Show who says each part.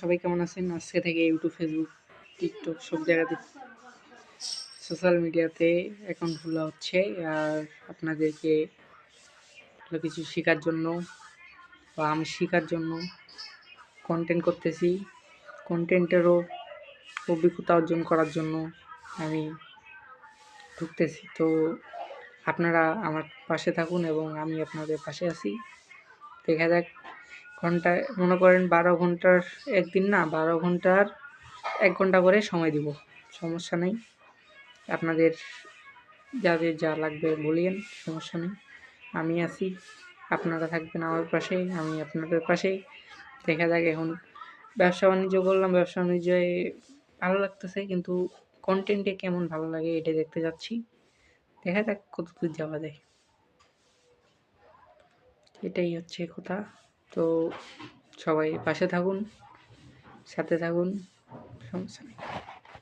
Speaker 1: সবাই কেমন আছেন? আজকে থেকে ইউটিউব ফেসবুক টিকটক সব জায়গাতে সোশ্যাল মিডিয়াতে অ্যাকাউন্ট খোলা হচ্ছে। আর আপনাদেরকে কিছু শেখার জন্য বা আমি শেখার জন্য কন্টেন্ট করতেছি। কন্টেন্টেরও অভিজ্ঞতা অর্জন করার জন্য আমি ঢুকতেছি। তো আপনারা আমার পাশে থাকুন এবং আমি আপনাদের পাশে আছি। দেখা যাক ঘন্টায় মনে করেন বারো ঘণ্টার একদিন না, বারো ঘণ্টার এক ঘণ্টা করে সময় দিব, সমস্যা নেই। আপনাদের যাদের যা লাগবে বলিয়েন, সমস্যা নেই। আমি আছি, আপনারা থাকবেন আমার পাশে, আমি আপনাদের পাশে। দেখা যাক এখন ব্যবসা বাণিজ্য করলাম, ব্যবসা বাণিজ্যে ভালো লাগতেছে, কিন্তু কন্টেন্টে কেমন ভালো লাগে এটা দেখতে যাচ্ছি। দেখা যাক কত দূর যাওয়া যায়। এটাই হচ্ছে কথা। তো সবাই পাশে থাকুন সাথে থাকুন সমস্যা নেই।